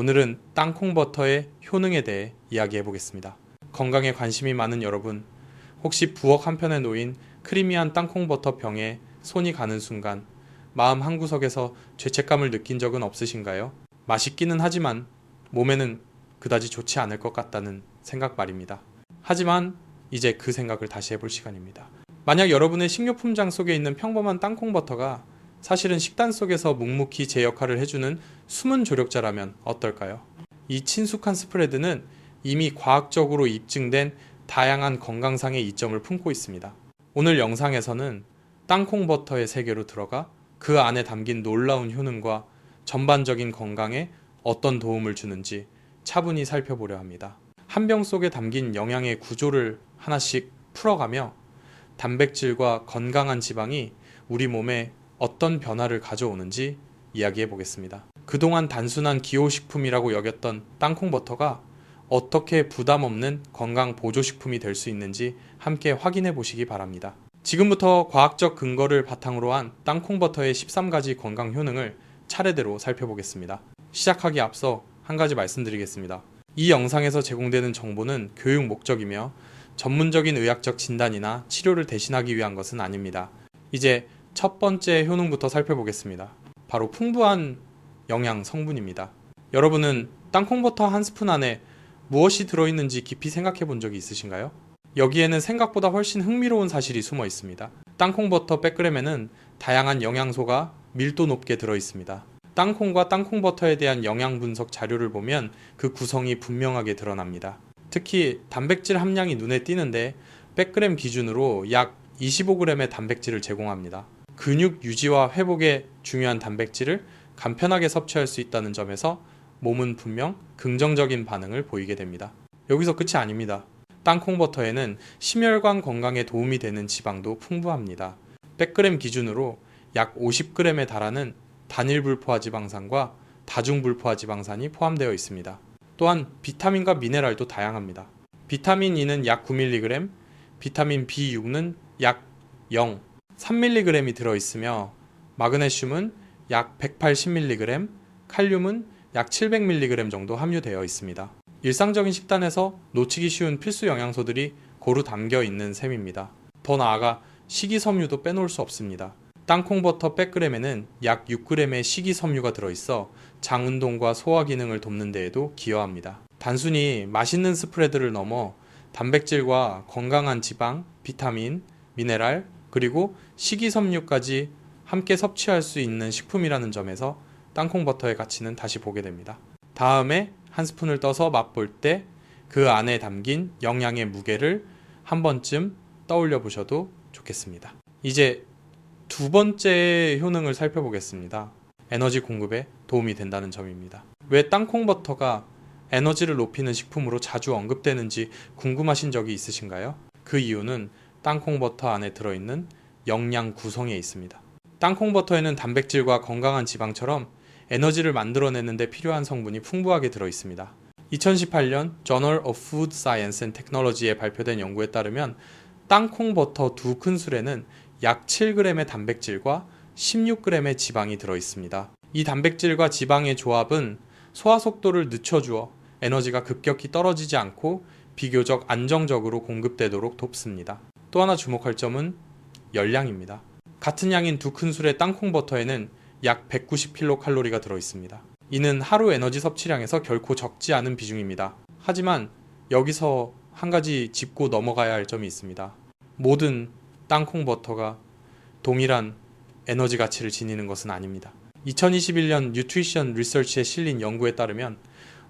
오늘은 땅콩버터의 효능에 대해 이야기해 보겠습니다. 건강에 관심이 많은 여러분, 혹시 부엌 한편에 놓인 크리미한 땅콩버터 병에 손이 가는 순간 마음 한구석에서 죄책감을 느낀 적은 없으신가요? 맛있기는 하지만 몸에는 그다지 좋지 않을 것 같다는 생각 말입니다. 하지만 이제 그 생각을 다시 해볼 시간입니다. 만약 여러분의 식료품장 속에 있는 평범한 땅콩버터가 사실은 식단 속에서 묵묵히 제 역할을 해주는 숨은 조력자라면 어떨까요? 이 친숙한 스프레드는 이미 과학적으로 입증된 다양한 건강상의 이점을 품고 있습니다. 오늘 영상에서는 땅콩버터의 세계로 들어가 그 안에 담긴 놀라운 효능과 전반적인 건강에 어떤 도움을 주는지 차분히 살펴보려 합니다. 한 병 속에 담긴 영양의 구조를 하나씩 풀어가며 단백질과 건강한 지방이 우리 몸에 어떤 변화를 가져오는지 이야기해 보겠습니다. 그동안 단순한 기호식품이라고 여겼던 땅콩버터가 어떻게 부담 없는 건강 보조식품이 될 수 있는지 함께 확인해 보시기 바랍니다. 지금부터 과학적 근거를 바탕으로 한 땅콩버터의 13가지 건강 효능을 차례대로 살펴보겠습니다. 시작하기 앞서 한 가지 말씀드리겠습니다. 이 영상에서 제공되는 정보는 교육 목적이며 전문적인 의학적 진단이나 치료를 대신하기 위한 것은 아닙니다. 이제 첫 번째 효능부터 살펴보겠습니다. 바로 풍부한 영양 성분입니다. 여러분은 땅콩버터 한 스푼 안에 무엇이 들어있는지 깊이 생각해 본 적이 있으신가요? 여기에는 생각보다 훨씬 흥미로운 사실이 숨어 있습니다. 땅콩버터 100g에는 다양한 영양소가 밀도 높게 들어 있습니다. 땅콩과 땅콩버터에 대한 영양 분석 자료를 보면 그 구성이 분명하게 드러납니다. 특히 단백질 함량이 눈에 띄는데 100g 기준으로 약 25g의 단백질을 제공합니다. 근육 유지와 회복에 중요한 단백질을 간편하게 섭취할 수 있다는 점에서 몸은 분명 긍정적인 반응을 보이게 됩니다. 여기서 끝이 아닙니다. 땅콩버터에는 심혈관 건강에 도움이 되는 지방도 풍부합니다. 100g 기준으로 약 50g에 달하는 단일 불포화 지방산과 다중 불포화 지방산이 포함되어 있습니다. 또한 비타민과 미네랄도 다양합니다. 비타민 E는 약 9mg, 비타민 B6는 약 0, 3mg이 들어 있으며 마그네슘은 약 180mg, 칼륨은 약 700mg 정도 함유되어 있습니다. 일상적인 식단에서 놓치기 쉬운 필수 영양소들이 고루 담겨 있는 셈입니다. 더 나아가 식이섬유도 빼놓을 수 없습니다. 땅콩버터 100g에는 약 6g의 식이섬유가 들어있어 장 운동과 소화 기능을 돕는 데에도 기여합니다. 단순히 맛있는 스프레드를 넘어 단백질과 건강한 지방, 비타민, 미네랄, 그리고 식이섬유까지 함께 섭취할 수 있는 식품이라는 점에서 땅콩버터의 가치는 다시 보게 됩니다. 다음에 한 스푼을 떠서 맛볼 때 그 안에 담긴 영양의 무게를 한 번쯤 떠올려 보셔도 좋겠습니다. 이제 두 번째 효능을 살펴보겠습니다. 에너지 공급에 도움이 된다는 점입니다. 왜 땅콩버터가 에너지를 높이는 식품으로 자주 언급되는지 궁금하신 적이 있으신가요? 그 이유는 땅콩버터 안에 들어있는 영양 구성에 있습니다. 땅콩버터에는 단백질과 건강한 지방처럼 에너지를 만들어내는 데 필요한 성분이 풍부하게 들어 있습니다. 2018년 Journal of Food Science and Technology에 발표된 연구에 따르면 땅콩버터 두 큰술에는 약 7g의 단백질과 16g의 지방이 들어 있습니다. 이 단백질과 지방의 조합은 소화 속도를 늦춰주어 에너지가 급격히 떨어지지 않고 비교적 안정적으로 공급되도록 돕습니다. 또 하나 주목할 점은 열량입니다. 같은 양인 두 큰술의 땅콩 버터에는 약 190kcal가 들어 있습니다. 이는 하루 에너지 섭취량에서 결코 적지 않은 비중입니다. 하지만 여기서 한 가지 짚고 넘어가야 할 점이 있습니다. 모든 땅콩 버터가 동일한 에너지 가치를 지니는 것은 아닙니다. 2021년 뉴트리션 리서치에 실린 연구에 따르면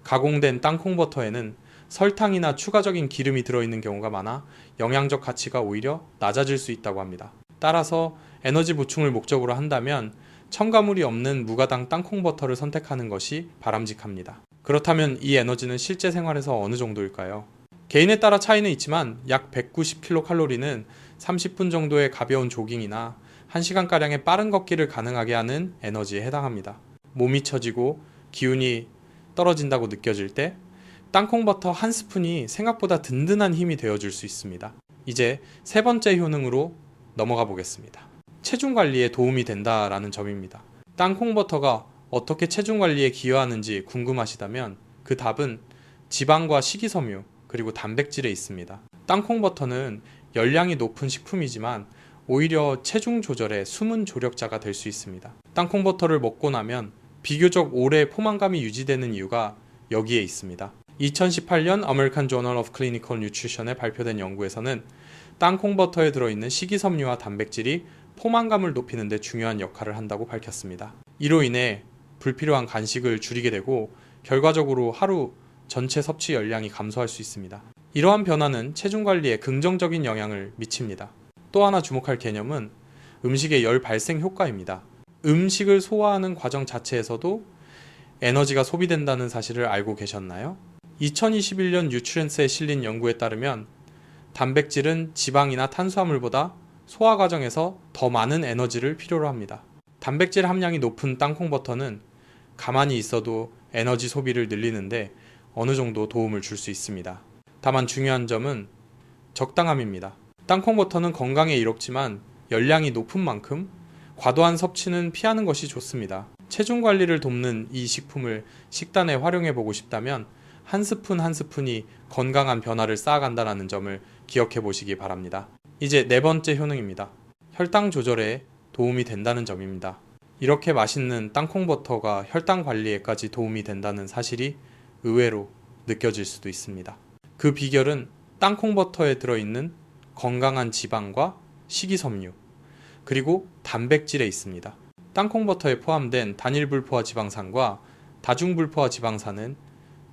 가공된 땅콩 버터에는 설탕이나 추가적인 기름이 들어있는 경우가 많아 영양적 가치가 오히려 낮아질 수 있다고 합니다. 따라서 에너지 보충을 목적으로 한다면 첨가물이 없는 무가당 땅콩버터를 선택하는 것이 바람직합니다. 그렇다면 이 에너지는 실제 생활에서 어느 정도일까요? 개인에 따라 차이는 있지만 약 190kcal는 30분 정도의 가벼운 조깅이나 1시간가량의 빠른 걷기를 가능하게 하는 에너지에 해당합니다. 몸이 처지고 기운이 떨어진다고 느껴질 때 땅콩버터 한 스푼이 생각보다 든든한 힘이 되어줄 수 있습니다. 이제 세 번째 효능으로 넘어가 보겠습니다. 체중 관리에 도움이 된다라는 점입니다. 땅콩버터가 어떻게 체중 관리에 기여하는지 궁금하시다면 그 답은 지방과 식이섬유 그리고 단백질에 있습니다. 땅콩 버터는 열량이 높은 식품이지만 오히려 체중 조절의 숨은 조력자가 될 수 있습니다. 땅콩 버터를 먹고 나면 비교적 오래 포만감이 유지되는 이유가 여기에 있습니다. 2018년 American Journal of Clinical Nutrition에 발표된 연구에서는 땅콩 버터에 들어있는 식이섬유와 단백질이 포만감을 높이는 데 중요한 역할을 한다고 밝혔습니다. 이로 인해 불필요한 간식을 줄이게 되고 결과적으로 하루 전체 섭취 열량이 감소할 수 있습니다. 이러한 변화는 체중 관리에 긍정적인 영향을 미칩니다. 또 하나 주목할 개념은 음식의 열 발생 효과입니다. 음식을 소화하는 과정 자체에서도 에너지가 소비된다는 사실을 알고 계셨나요? 2021년 뉴트렌스에 실린 연구에 따르면 단백질은 지방이나 탄수화물보다 소화 과정에서 더 많은 에너지를 필요로 합니다. 단백질 함량이 높은 땅콩 버터는 가만히 있어도 에너지 소비를 늘리는데 어느 정도 도움을 줄 수 있습니다. 다만 중요한 점은 적당함입니다. 땅콩 버터는 건강에 이롭지만 열량이 높은 만큼 과도한 섭취는 피하는 것이 좋습니다. 체중 관리를 돕는 이 식품을 식단에 활용해 보고 싶다면 한 스푼 한 스푼이 건강한 변화를 쌓아간다는 점을 기억해 보시기 바랍니다. 이제 네 번째 효능입니다. 혈당 조절에 도움이 된다는 점입니다. 이렇게 맛있는 땅콩 버터가 혈당 관리에까지 도움이 된다는 사실이 의외로 느껴질 수도 있습니다. 그 비결은 땅콩 버터에 들어있는 건강한 지방과 식이섬유, 그리고 단백질에 있습니다. 땅콩 버터에 포함된 단일 불포화 지방산과 다중 불포화 지방산은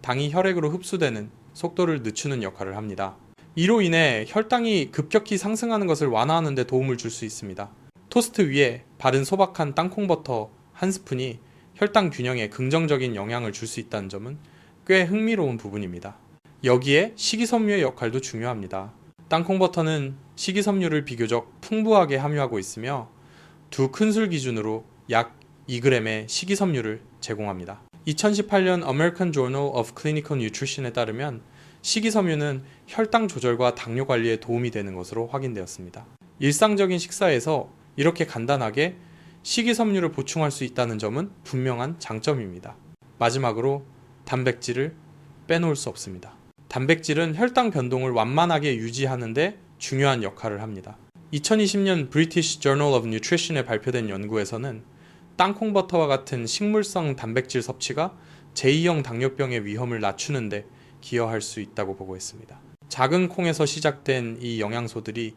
당이 혈액으로 흡수되는 속도를 늦추는 역할을 합니다. 이로 인해 혈당이 급격히 상승하는 것을 완화하는 데 도움을 줄 수 있습니다. 토스트 위에 바른 소박한 땅콩 버터 한 스푼이 혈당 균형에 긍정적인 영향을 줄 수 있다는 점은 꽤 흥미로운 부분입니다. 여기에 식이섬유의 역할도 중요합니다. 땅콩 버터는 식이섬유를 비교적 풍부하게 함유하고 있으며 두 큰술 기준으로 약 2g의 식이섬유를 제공합니다. 2018년 American Journal of Clinical Nutrition에 따르면 식이섬유는 혈당 조절과 당뇨 관리에 도움이 되는 것으로 확인되었습니다. 일상적인 식사에서 이렇게 간단하게 식이섬유를 보충할 수 있다는 점은 분명한 장점입니다. 마지막으로 단백질을 빼놓을 수 없습니다. 단백질은 혈당 변동을 완만하게 유지하는데 중요한 역할을 합니다. 2020년 British Journal of Nutrition에 발표된 연구에서는 땅콩 버터와 같은 식물성 단백질 섭취가 제2형 당뇨병의 위험을 낮추는데 기여할 수 있다고 보고했습니다. 작은 콩에서 시작된 이 영양소들이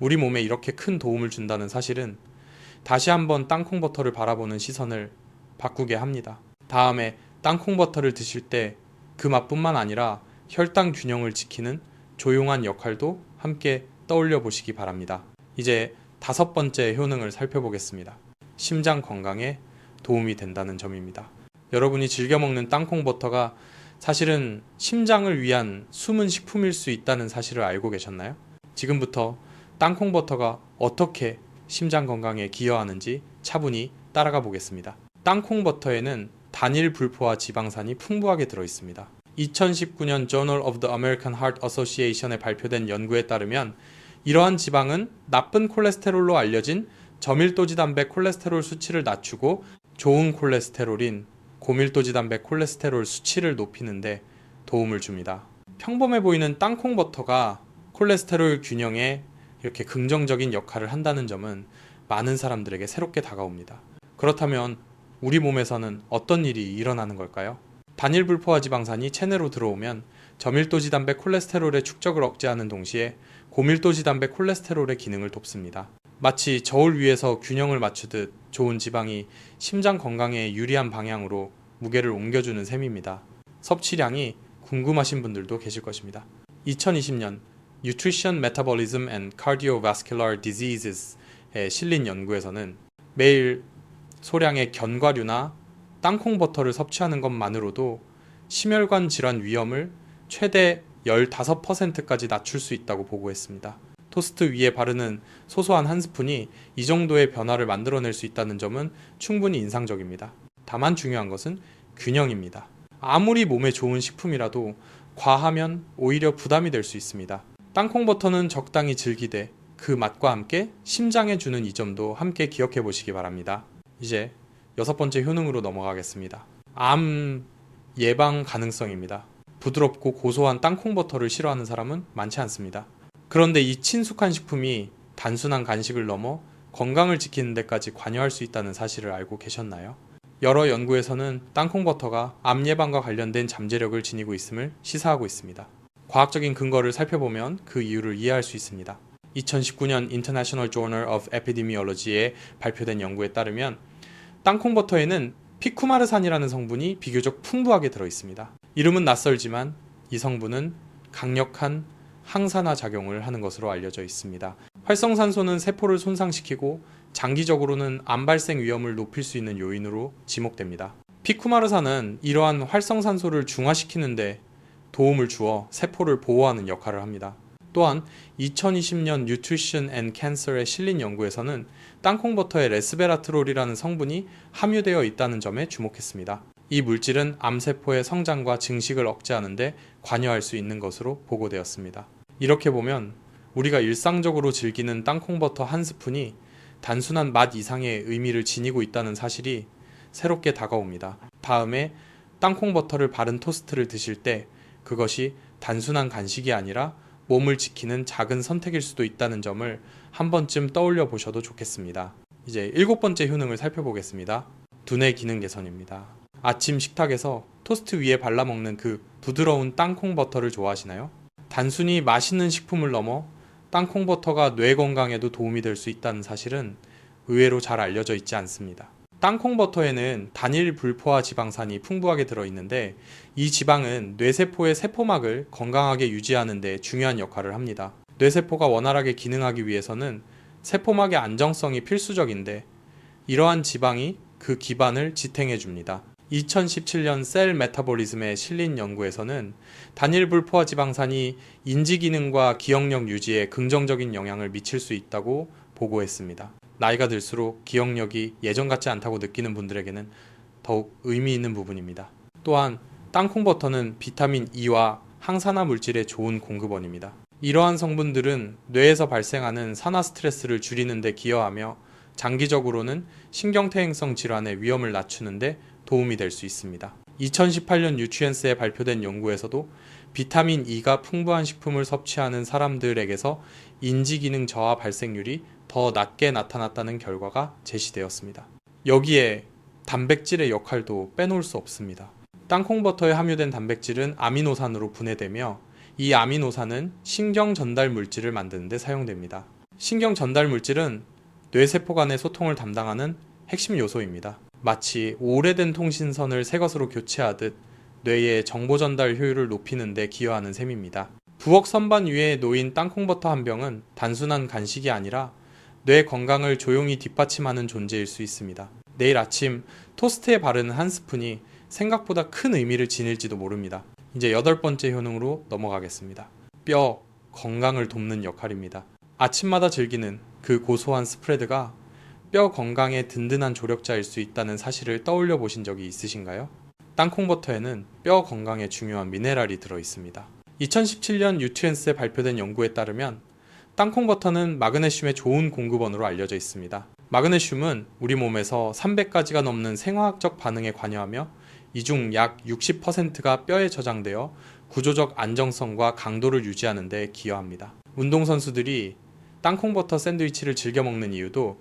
우리 몸에 이렇게 큰 도움을 준다는 사실은 다시 한번 땅콩 버터를 바라보는 시선을 바꾸게 합니다. 다음에 땅콩 버터를 드실 때 그 맛뿐만 아니라 혈당 균형을 지키는 조용한 역할도 함께 떠올려 보시기 바랍니다. 이제 다섯 번째 효능을 살펴보겠습니다. 심장 건강에 도움이 된다는 점입니다. 여러분이 즐겨 먹는 땅콩 버터가 사실은 심장을 위한 숨은 식품일 수 있다는 사실을 알고 계셨나요? 지금부터 땅콩 버터가 어떻게 심장 건강에 기여하는지 차분히 따라가 보겠습니다. 땅콩 버터에는 단일 불포화 지방산이 풍부하게 들어 있습니다. 2019년 Journal of the American Heart Association에 발표된 연구에 따르면 이러한 지방은 나쁜 콜레스테롤로 알려진 저밀도지 단백 콜레스테롤 수치를 낮추고 좋은 콜레스테롤인 고밀도지 단백 콜레스테롤 수치를 높이는데 도움을 줍니다. 평범해 보이는 땅콩 버터가 콜레스테롤 균형에 이렇게 긍정적인 역할을 한다는 점은 많은 사람들에게 새롭게 다가옵니다. 그렇다면 우리 몸에서는 어떤 일이 일어나는 걸까요? 단일 불포화 지방산이 체내로 들어오면 저밀도지 단백 콜레스테롤의 축적을 억제하는 동시에 고밀도지 단백 콜레스테롤의 기능을 돕습니다. 마치 저울 위에서 균형을 맞추듯 좋은 지방이 심장 건강에 유리한 방향으로 무게를 옮겨주는 셈입니다. 섭취량이 궁금하신 분들도 계실 것입니다. 2020년 Nutrition Metabolism and Cardiovascular Diseases에 실린 연구에서는 매일 소량의 견과류나 땅콩 버터를 섭취하는 것만으로도 심혈관 질환 위험을 최대 15%까지 낮출 수 있다고 보고했습니다. 토스트 위에 바르는 소소한 한 스푼이 이 정도의 변화를 만들어낼 수 있다는 점은 충분히 인상적입니다. 다만 중요한 것은 균형입니다. 아무리 몸에 좋은 식품이라도 과하면 오히려 부담이 될 수 있습니다. 땅콩 버터는 적당히 즐기되 그 맛과 함께 심장에 주는 이 점도 함께 기억해 보시기 바랍니다. 이제 여섯 번째 효능으로 넘어가겠습니다. 암 예방 가능성입니다. 부드럽고 고소한 땅콩 버터를 싫어하는 사람은 많지 않습니다. 그런데 이 친숙한 식품이 단순한 간식을 넘어 건강을 지키는 데까지 관여할 수 있다는 사실을 알고 계셨나요? 여러 연구에서는 땅콩 버터가 암 예방과 관련된 잠재력을 지니고 있음을 시사하고 있습니다. 과학적인 근거를 살펴보면 그 이유를 이해할 수 있습니다. 2019년 International Journal of Epidemiology에 발표된 연구에 따르면 땅콩 버터에는 피쿠마르산이라는 성분이 비교적 풍부하게 들어 있습니다. 이름은 낯설지만 이 성분은 강력한 항산화 작용을 하는 것으로 알려져 있습니다. 활성산소는 세포를 손상시키고 장기적으로는 암 발생 위험을 높일 수 있는 요인으로 지목됩니다. 피쿠마르산은 이러한 활성산소를 중화시키는데 도움을 주어 세포를 보호하는 역할을 합니다. 또한 2020년 Nutrition and Cancer에 실린 연구에서는 땅콩버터에 레스베라트롤이라는 성분이 함유되어 있다는 점에 주목했습니다. 이 물질은 암세포의 성장과 증식을 억제하는데 관여할 수 있는 것으로 보고되었습니다. 이렇게 보면 우리가 일상적으로 즐기는 땅콩버터 한 스푼이 단순한 맛 이상의 의미를 지니고 있다는 사실이 새롭게 다가옵니다. 다음에 땅콩버터를 바른 토스트를 드실 때 그것이 단순한 간식이 아니라 몸을 지키는 작은 선택일 수도 있다는 점을 한 번쯤 떠올려 보셔도 좋겠습니다. 이제 일곱 번째 효능을 살펴보겠습니다. 두뇌 기능 개선입니다. 아침 식탁에서 토스트 위에 발라먹는 그 부드러운 땅콩 버터를 좋아하시나요? 단순히 맛있는 식품을 넘어 땅콩 버터가 뇌 건강에도 도움이 될 수 있다는 사실은 의외로 잘 알려져 있지 않습니다. 땅콩 버터에는 단일 불포화 지방산이 풍부하게 들어있는데 이 지방은 뇌세포의 세포막을 건강하게 유지하는 데 중요한 역할을 합니다. 뇌세포가 원활하게 기능하기 위해서는 세포막의 안정성이 필수적인데 이러한 지방이 그 기반을 지탱해 줍니다. 2017년 셀 메타볼리즘에 실린 연구에서는 단일 불포화 지방산이 인지 기능과 기억력 유지에 긍정적인 영향을 미칠 수 있다고 보고했습니다. 나이가 들수록 기억력이 예전 같지 않다고 느끼는 분들에게는 더욱 의미 있는 부분입니다. 또한 땅콩버터는 비타민 E와 항산화 물질의 좋은 공급원입니다. 이러한 성분들은 뇌에서 발생하는 산화 스트레스를 줄이는 데 기여하며 장기적으로는 신경퇴행성 질환의 위험을 낮추는데 도움이 될 수 있습니다. 2018년 뉴트리엔스에 발표된 연구에서도 비타민 E가 풍부한 식품을 섭취하는 사람들에게서 인지 기능 저하 발생률이 더 낮게 나타났다는 결과가 제시되었습니다. 여기에 단백질의 역할도 빼놓을 수 없습니다. 땅콩버터에 함유된 단백질은 아미노산으로 분해되며 이 아미노산은 신경 전달 물질을 만드는 데 사용됩니다. 신경 전달 물질은 뇌세포 간의 소통을 담당하는 핵심 요소입니다. 마치 오래된 통신선을 새 것으로 교체하듯 뇌의 정보 전달 효율을 높이는 데 기여하는 셈입니다. 부엌 선반 위에 놓인 땅콩버터 한 병은 단순한 간식이 아니라 뇌 건강을 조용히 뒷받침하는 존재일 수 있습니다. 내일 아침 토스트에 바르는 한 스푼이 생각보다 큰 의미를 지닐지도 모릅니다. 이제 여덟 번째 효능으로 넘어가겠습니다. 뼈 건강을 돕는 역할입니다. 아침마다 즐기는 그 고소한 스프레드가 뼈 건강에 든든한 조력자일 수 있다는 사실을 떠올려 보신 적이 있으신가요? 땅콩버터에는 뼈 건강에 중요한 미네랄이 들어 있습니다. 2017년 유트엔스에 발표된 연구에 따르면 땅콩버터는 마그네슘의 좋은 공급원으로 알려져 있습니다. 마그네슘은 우리 몸에서 300가지가 넘는 생화학적 반응에 관여하며 이 중 약 60%가 뼈에 저장되어 구조적 안정성과 강도를 유지하는 데 기여합니다. 운동선수들이 땅콩버터 샌드위치를 즐겨 먹는 이유도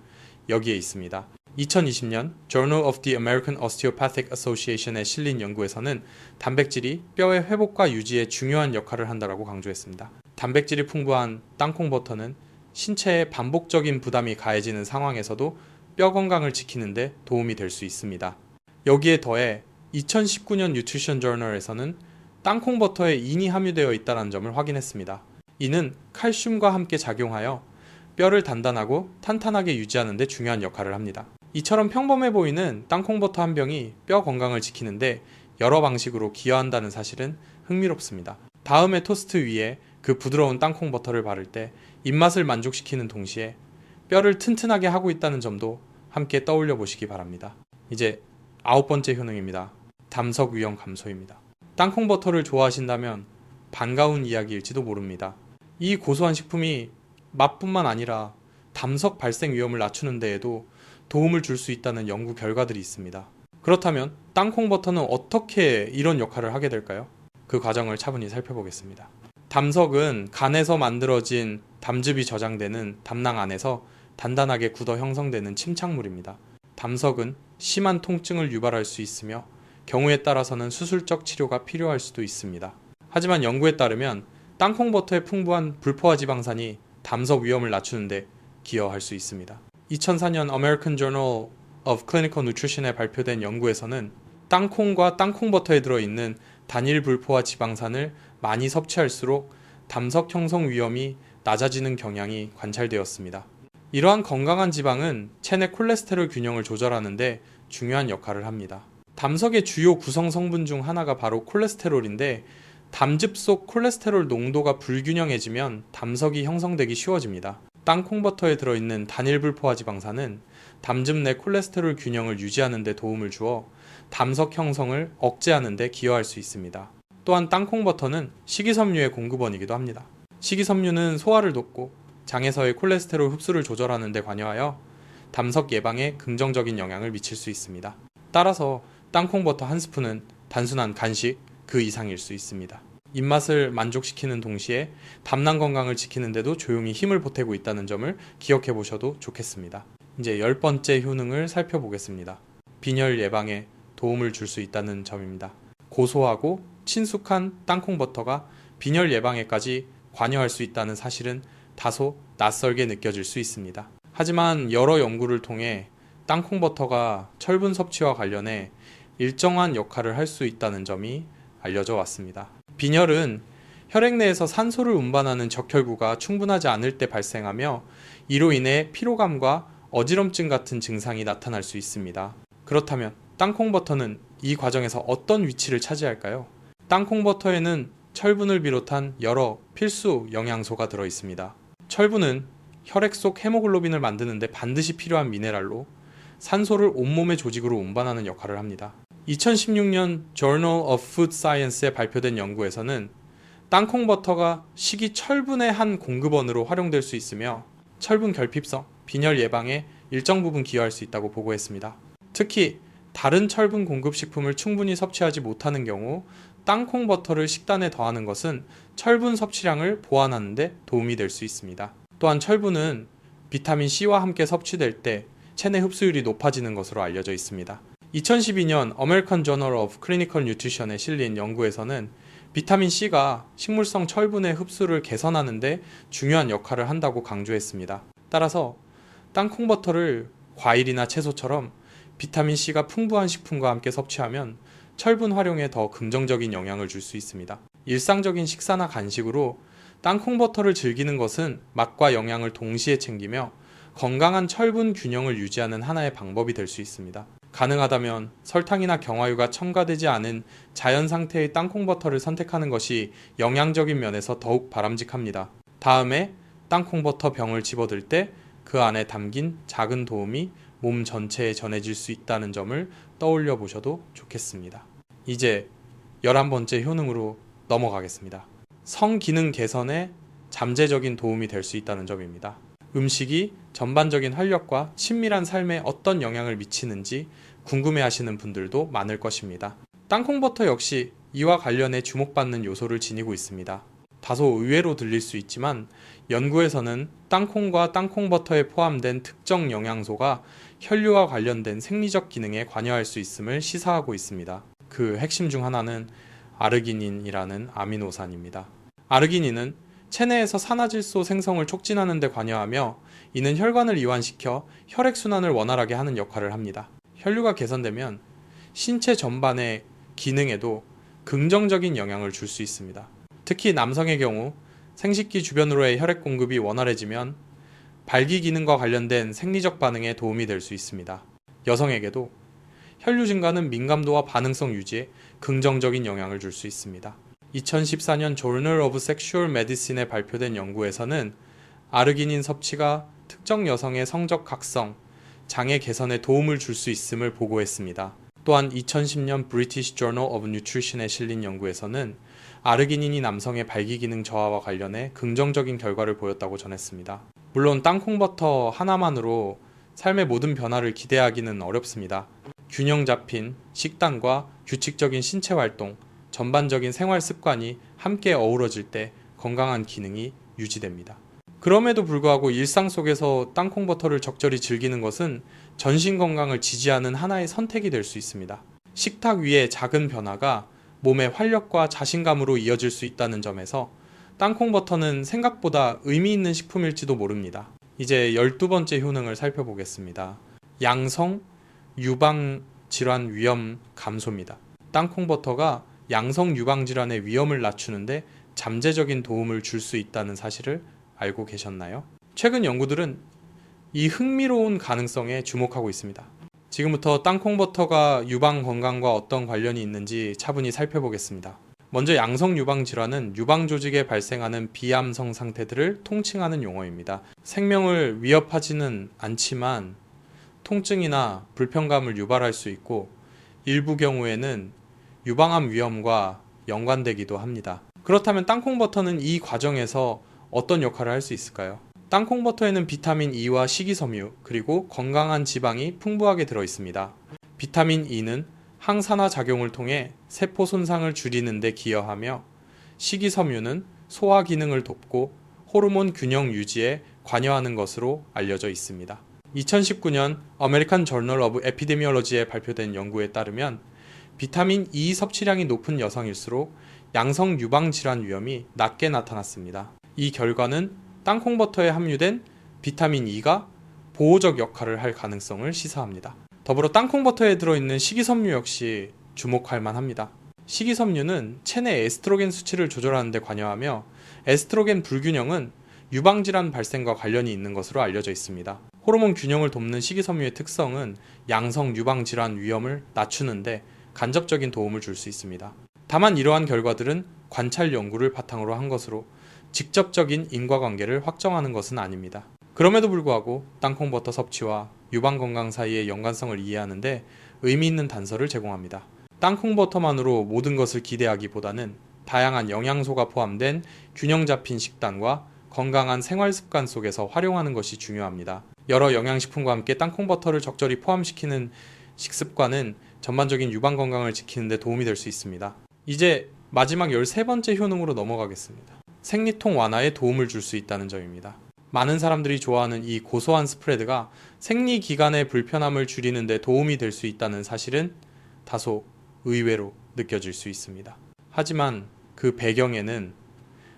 여기에 있습니다. 2020년 Journal of the American Osteopathic Association에 실린 연구에서는 단백질이 뼈의 회복과 유지에 중요한 역할을 한다고 강조했습니다. 단백질이 풍부한 땅콩 버터는 신체에 반복적인 부담이 가해지는 상황에서도 뼈 건강을 지키는데 도움이 될 수 있습니다. 여기에 더해 2019년 뉴트리션 저널에서는 땅콩 버터에 인이 함유되어 있다는 점을 확인했습니다. 이는 칼슘과 함께 작용하여 뼈를 단단하고 탄탄하게 유지하는 데 중요한 역할을 합니다. 이처럼 평범해 보이는 땅콩버터 한 병이 뼈 건강을 지키는데 여러 방식으로 기여한다는 사실은 흥미롭습니다. 다음에 토스트 위에 그 부드러운 땅콩버터를 바를 때 입맛을 만족시키는 동시에 뼈를 튼튼하게 하고 있다는 점도 함께 떠올려 보시기 바랍니다. 이제 아홉 번째 효능입니다. 담석 위험 감소입니다. 땅콩버터를 좋아하신다면 반가운 이야기일지도 모릅니다. 이 고소한 식품이 맛뿐만 아니라 담석 발생 위험을 낮추는 데에도 도움을 줄 수 있다는 연구 결과들이 있습니다. 그렇다면 땅콩 버터는 어떻게 이런 역할을 하게 될까요? 그 과정을 차분히 살펴보겠습니다. 담석은 간에서 만들어진 담즙이 저장되는 담낭 안에서 단단하게 굳어 형성되는 침착물입니다. 담석은 심한 통증을 유발할 수 있으며 경우에 따라서는 수술적 치료가 필요할 수도 있습니다. 하지만 연구에 따르면 땅콩 버터의 풍부한 불포화 지방산이 담석 위험을 낮추는데 기여할 수 있습니다. 2004년 American Journal of Clinical Nutrition에 발표된 연구에서는 땅콩과 땅콩 버터에 들어있는 단일 불포화 지방산을 많이 섭취할수록 담석 형성 위험이 낮아지는 경향이 관찰되었습니다. 이러한 건강한 지방은 체내 콜레스테롤 균형을 조절하는데 중요한 역할을 합니다. 담석의 주요 구성 성분 중 하나가 바로 콜레스테롤인데 담즙 속 콜레스테롤 농도가 불균형해지면 담석이 형성되기 쉬워집니다. 땅콩 버터에 들어있는 단일 불포화 지방산은 담즙 내 콜레스테롤 균형을 유지하는 데 도움을 주어 담석 형성을 억제하는 데 기여할 수 있습니다. 또한 땅콩 버터는 식이섬유의 공급원이기도 합니다. 식이섬유는 소화를 돕고 장에서의 콜레스테롤 흡수를 조절하는 데 관여하여 담석 예방에 긍정적인 영향을 미칠 수 있습니다. 따라서 땅콩 버터 한 스푼은 단순한 간식 그 이상일 수 있습니다. 입맛을 만족시키는 동시에 담낭 건강을 지키는데도 조용히 힘을 보태고 있다는 점을 기억해 보셔도 좋겠습니다. 이제 열 번째 효능을 살펴보겠습니다. 빈혈 예방에 도움을 줄 수 있다는 점입니다. 고소하고 친숙한 땅콩 버터가 빈혈 예방에까지 관여할 수 있다는 사실은 다소 낯설게 느껴질 수 있습니다. 하지만 여러 연구를 통해 땅콩 버터가 철분 섭취와 관련해 일정한 역할을 할 수 있다는 점이 알려져 왔습니다. 빈혈은 혈액 내에서 산소를 운반하는 적혈구가 충분하지 않을 때 발생하며 이로 인해 피로감과 어지럼증 같은 증상이 나타날 수 있습니다. 그렇다면 땅콩 버터는 이 과정에서 어떤 위치를 차지할까요? 땅콩 버터에는 철분을 비롯한 여러 필수 영양소가 들어 있습니다. 철분은 혈액 속 헤모글로빈을 만드는데 반드시 필요한 미네랄로 산소를 온몸의 조직으로 운반하는 역할을 합니다. 2016년 Journal of Food Science에 발표된 연구에서는 땅콩 버터가 식이 철분의 한 공급원으로 활용될 수 있으며 철분 결핍성, 빈혈 예방에 일정 부분 기여할 수 있다고 보고했습니다. 특히 다른 철분 공급 식품을 충분히 섭취하지 못하는 경우 땅콩 버터를 식단에 더하는 것은 철분 섭취량을 보완하는 데 도움이 될 수 있습니다. 또한 철분은 비타민 C와 함께 섭취될 때 체내 흡수율이 높아지는 것으로 알려져 있습니다. 2012년 American Journal of Clinical Nutrition에 실린 연구에서는 비타민 C가 식물성 철분의 흡수를 개선하는데 중요한 역할을 한다고 강조했습니다. 따라서 땅콩 버터를 과일이나 채소처럼 비타민 C가 풍부한 식품과 함께 섭취하면 철분 활용에 더 긍정적인 영향을 줄 수 있습니다. 일상적인 식사나 간식으로 땅콩 버터를 즐기는 것은 맛과 영양을 동시에 챙기며 건강한 철분 균형을 유지하는 하나의 방법이 될 수 있습니다. 가능하다면 설탕이나 경화유가 첨가되지 않은 자연 상태의 땅콩 버터를 선택하는 것이 영양적인 면에서 더욱 바람직합니다. 다음에 땅콩 버터 병을 집어들 때 그 안에 담긴 작은 도움이 몸 전체에 전해질 수 있다는 점을 떠올려 보셔도 좋겠습니다. 이제 11번째 효능으로 넘어가겠습니다. 성기능 개선에 잠재적인 도움이 될 수 있다는 점입니다. 음식이 전반적인 활력과 친밀한 삶에 어떤 영향을 미치는지 궁금해 하시는 분들도 많을 것입니다. 땅콩버터 역시 이와 관련해 주목받는 요소를 지니고 있습니다. 다소 의외로 들릴 수 있지만 연구에서는 땅콩과 땅콩버터에 포함된 특정 영양소가 혈류와 관련된 생리적 기능에 관여할 수 있음을 시사하고 있습니다. 그 핵심 중 하나는 아르기닌이라는 아미노산입니다. 아르기닌은 체내에서 산화질소 생성을 촉진하는 데 관여하며 이는 혈관을 이완시켜 혈액순환을 원활하게 하는 역할을 합니다. 혈류가 개선되면 신체 전반의 기능에도 긍정적인 영향을 줄 수 있습니다. 특히 남성의 경우 생식기 주변으로의 혈액 공급이 원활해지면 발기 기능과 관련된 생리적 반응에 도움이 될 수 있습니다. 여성에게도 혈류 증가는 민감도와 반응성 유지에 긍정적인 영향을 줄 수 있습니다. 2014년 Journal of Sexual Medicine에 발표된 연구에서는 아르기닌 섭취가 특정 여성의 성적 각성, 장애 개선에 도움을 줄 수 있음을 보고했습니다. 또한 2010년 British Journal of Nutrition에 실린 연구에서는 아르기닌이 남성의 발기 기능 저하와 관련해 긍정적인 결과를 보였다고 전했습니다. 물론 땅콩버터 하나만으로 삶의 모든 변화를 기대하기는 어렵습니다. 균형 잡힌 식단과 규칙적인 신체 활동, 전반적인 생활 습관이 함께 어우러질 때 건강한 기능이 유지됩니다. 그럼에도 불구하고 일상 속에서 땅콩 버터를 적절히 즐기는 것은 전신 건강을 지지하는 하나의 선택이 될 수 있습니다. 식탁 위의 작은 변화가 몸의 활력과 자신감으로 이어질 수 있다는 점에서 땅콩 버터는 생각보다 의미 있는 식품일지도 모릅니다. 이제 12번째 효능을 살펴보겠습니다. 양성 유방 질환 위험 감소입니다. 땅콩 버터가 양성 유방 질환의 위험을 낮추는데 잠재적인 도움을 줄 수 있다는 사실을 알고 계셨나요? 최근 연구들은 이 흥미로운 가능성에 주목하고 있습니다. 지금부터 땅콩 버터가 유방 건강과 어떤 관련이 있는지 차분히 살펴보겠습니다. 먼저 양성 유방 질환은 유방 조직에 발생하는 비암성 상태들을 통칭하는 용어입니다. 생명을 위협하지는 않지만 통증이나 불편감을 유발할 수 있고 일부 경우에는 유방암 위험과 연관되기도 합니다. 그렇다면 땅콩 버터는 이 과정에서 어떤 역할을 할 수 있을까요? 땅콩 버터에는 비타민 E와 식이섬유 그리고 건강한 지방이 풍부하게 들어 있습니다. 비타민 E는 항산화 작용을 통해 세포 손상을 줄이는 데 기여하며 식이섬유는 소화 기능을 돕고 호르몬 균형 유지에 관여하는 것으로 알려져 있습니다. 2019년 아메리칸 저널 오브 에피데미올로지에 발표된 연구에 따르면 비타민 E 섭취량이 높은 여성일수록 양성 유방 질환 위험이 낮게 나타났습니다. 이 결과는 땅콩 버터에 함유된 비타민 E가 보호적 역할을 할 가능성을 시사합니다. 더불어 땅콩 버터에 들어있는 식이섬유 역시 주목할 만합니다. 식이섬유는 체내 에스트로겐 수치를 조절하는 데 관여하며 에스트로겐 불균형은 유방질환 발생과 관련이 있는 것으로 알려져 있습니다. 호르몬 균형을 돕는 식이섬유의 특성은 양성 유방질환 위험을 낮추는데 간접적인 도움을 줄 수 있습니다. 다만 이러한 결과들은 관찰 연구를 바탕으로 한 것으로 직접적인 인과관계를 확정하는 것은 아닙니다. 그럼에도 불구하고 땅콩 버터 섭취와 유방 건강 사이의 연관성을 이해하는데 의미 있는 단서를 제공합니다. 땅콩 버터만으로 모든 것을 기대하기보다는 다양한 영양소가 포함된 균형 잡힌 식단과 건강한 생활 습관 속에서 활용하는 것이 중요합니다. 여러 영양식품과 함께 땅콩 버터를 적절히 포함시키는 식습관은 전반적인 유방 건강을 지키는 데 도움이 될 수 있습니다. 이제 마지막 13번째 효능으로 넘어가겠습니다. 생리통 완화에 도움을 줄 수 있다는 점입니다. 많은 사람들이 좋아하는 이 고소한 스프레드가 생리 기간의 불편함을 줄이는 데 도움이 될 수 있다는 사실은 다소 의외로 느껴질 수 있습니다. 하지만 그 배경에는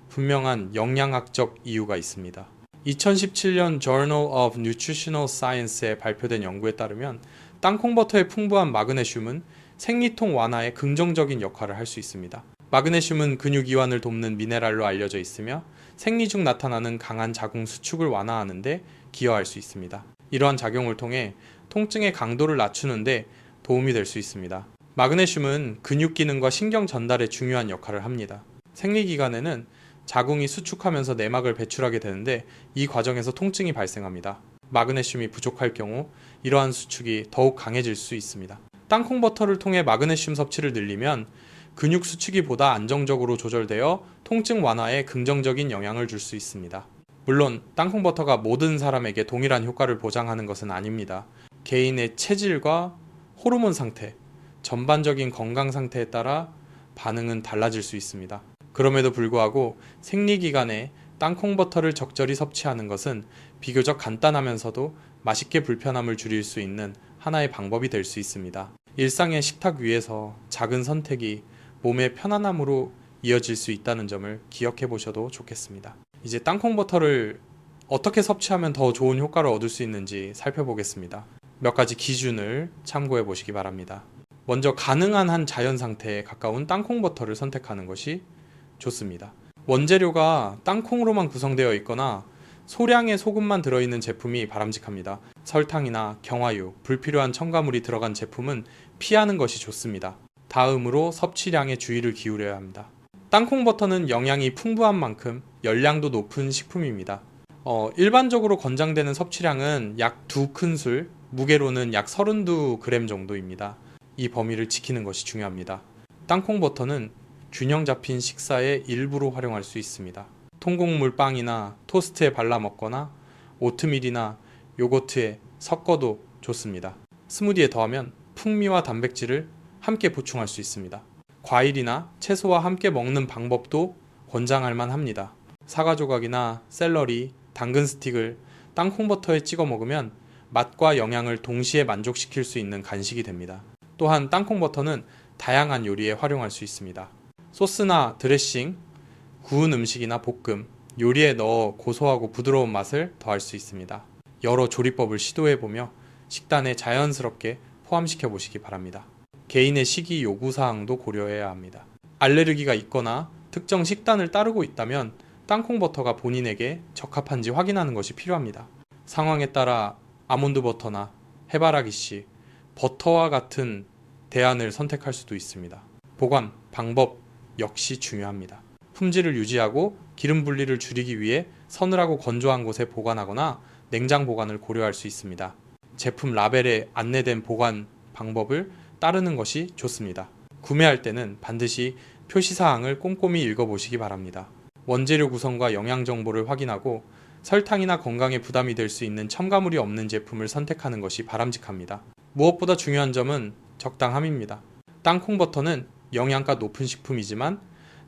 분명한 영양학적 이유가 있습니다. 2017년 Journal of Nutritional Science에 발표된 연구에 따르면 땅콩 버터의 풍부한 마그네슘은 생리통 완화에 긍정적인 역할을 할 수 있습니다. 마그네슘은 근육 이완을 돕는 미네랄로 알려져 있으며 생리 중 나타나는 강한 자궁 수축을 완화하는데 기여할 수 있습니다. 이러한 작용을 통해 통증의 강도를 낮추는데 도움이 될 수 있습니다. 마그네슘은 근육 기능과 신경 전달에 중요한 역할을 합니다. 생리 기간에는 자궁이 수축하면서 내막을 배출하게 되는데 이 과정에서 통증이 발생합니다. 마그네슘이 부족할 경우 이러한 수축이 더욱 강해질 수 있습니다. 땅콩 버터를 통해 마그네슘 섭취를 늘리면 근육 수축이 보다 안정적으로 조절되어 통증 완화에 긍정적인 영향을 줄 수 있습니다. 물론 땅콩 버터가 모든 사람에게 동일한 효과를 보장하는 것은 아닙니다. 개인의 체질과 호르몬 상태, 전반적인 건강 상태에 따라 반응은 달라질 수 있습니다. 그럼에도 불구하고 생리 기간에 땅콩 버터를 적절히 섭취하는 것은 비교적 간단하면서도 맛있게 불편함을 줄일 수 있는 하나의 방법이 될 수 있습니다. 일상의 식탁 위에서 작은 선택이 몸의 편안함으로 이어질 수 있다는 점을 기억해 보셔도 좋겠습니다. 이제 땅콩 버터를 어떻게 섭취하면 더 좋은 효과를 얻을 수 있는지 살펴보겠습니다. 몇 가지 기준을 참고해 보시기 바랍니다. 먼저 가능한 한 자연 상태에 가까운 땅콩 버터를 선택하는 것이 좋습니다. 원재료가 땅콩으로만 구성되어 있거나 소량의 소금만 들어있는 제품이 바람직합니다. 설탕이나 경화유, 불필요한 첨가물이 들어간 제품은 피하는 것이 좋습니다. 다음으로 섭취량에 주의를 기울여야 합니다. 땅콩 버터는 영양이 풍부한 만큼 열량도 높은 식품입니다. 어, 일반적으로 권장되는 섭취량은 약 2큰술, 무게로는 약 32g 정도입니다. 이 범위를 지키는 것이 중요합니다. 땅콩 버터는 균형 잡힌 식사의 일부로 활용할 수 있습니다. 통곡물 빵이나 토스트에 발라 먹거나 오트밀이나 요거트에 섞어도 좋습니다. 스무디에 더하면 풍미와 단백질을 함께 보충할 수 있습니다. 과일이나 채소와 함께 먹는 방법도 권장할 만합니다. 사과 조각이나 샐러리, 당근 스틱을 땅콩 버터에 찍어 먹으면 맛과 영양을 동시에 만족시킬 수 있는 간식이 됩니다. 또한 땅콩 버터는 다양한 요리에 활용할 수 있습니다. 소스나 드레싱, 구운 음식이나 볶음, 요리에 넣어 고소하고 부드러운 맛을 더할 수 있습니다. 여러 조리법을 시도해 보며 식단에 자연스럽게 포함시켜 보시기 바랍니다. 개인의 식이 요구 사항도 고려해야 합니다. 알레르기가 있거나 특정 식단을 따르고 있다면 땅콩 버터가 본인에게 적합한지 확인하는 것이 필요합니다. 상황에 따라 아몬드 버터나 해바라기 씨, 버터와 같은 대안을 선택할 수도 있습니다. 보관 방법 역시 중요합니다. 품질을 유지하고 기름 분리를 줄이기 위해 서늘하고 건조한 곳에 보관하거나 냉장 보관을 고려할 수 있습니다. 제품 라벨에 안내된 보관 방법을 따르는 것이 좋습니다. 구매할 때는 반드시 표시 사항을 꼼꼼히 읽어보시기 바랍니다. 원재료 구성과 영양 정보를 확인하고 설탕이나 건강에 부담이 될 수 있는 첨가물이 없는 제품을 선택하는 것이 바람직합니다. 무엇보다 중요한 점은 적당함입니다. 땅콩 버터는 영양가 높은 식품이지만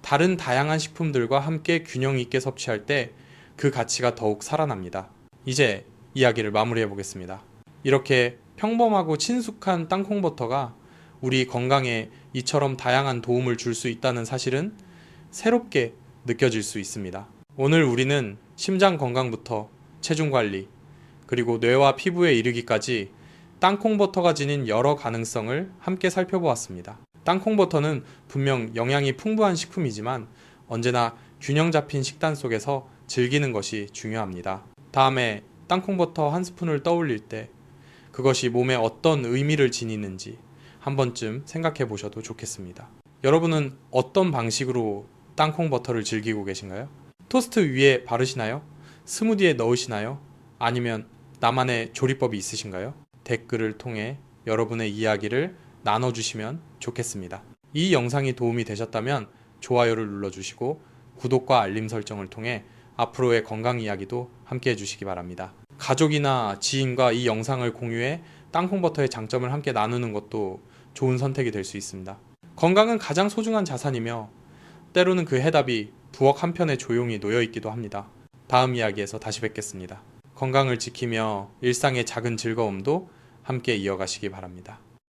다른 다양한 식품들과 함께 균형 있게 섭취할 때 그 가치가 더욱 살아납니다. 이제 이야기를 마무리해 보겠습니다. 이렇게 평범하고 친숙한 땅콩 버터가 우리 건강에 이처럼 다양한 도움을 줄 수 있다는 사실은 새롭게 느껴질 수 있습니다. 오늘 우리는 심장 건강부터 체중 관리, 그리고 뇌와 피부에 이르기까지 땅콩 버터가 지닌 여러 가능성을 함께 살펴보았습니다. 땅콩 버터는 분명 영양이 풍부한 식품이지만 언제나 균형 잡힌 식단 속에서 즐기는 것이 중요합니다. 다음에 땅콩 버터 한 스푼을 떠올릴 때 그것이 몸에 어떤 의미를 지니는지 한 번쯤 생각해 보셔도 좋겠습니다. 여러분은 어떤 방식으로 땅콩 버터를 즐기고 계신가요? 토스트 위에 바르시나요? 스무디에 넣으시나요? 아니면 나만의 조리법이 있으신가요? 댓글을 통해 여러분의 이야기를 나눠주시면 좋겠습니다. 이 영상이 도움이 되셨다면 좋아요를 눌러주시고 구독과 알림 설정을 통해 앞으로의 건강 이야기도 함께 해주시기 바랍니다. 가족이나 지인과 이 영상을 공유해 땅콩버터의 장점을 함께 나누는 것도 좋은 선택이 될 수 있습니다. 건강은 가장 소중한 자산이며 때로는 그 해답이 부엌 한편에 조용히 놓여 있기도 합니다. 다음 이야기에서 다시 뵙겠습니다. 건강을 지키며 일상의 작은 즐거움도 함께 이어가시기 바랍니다.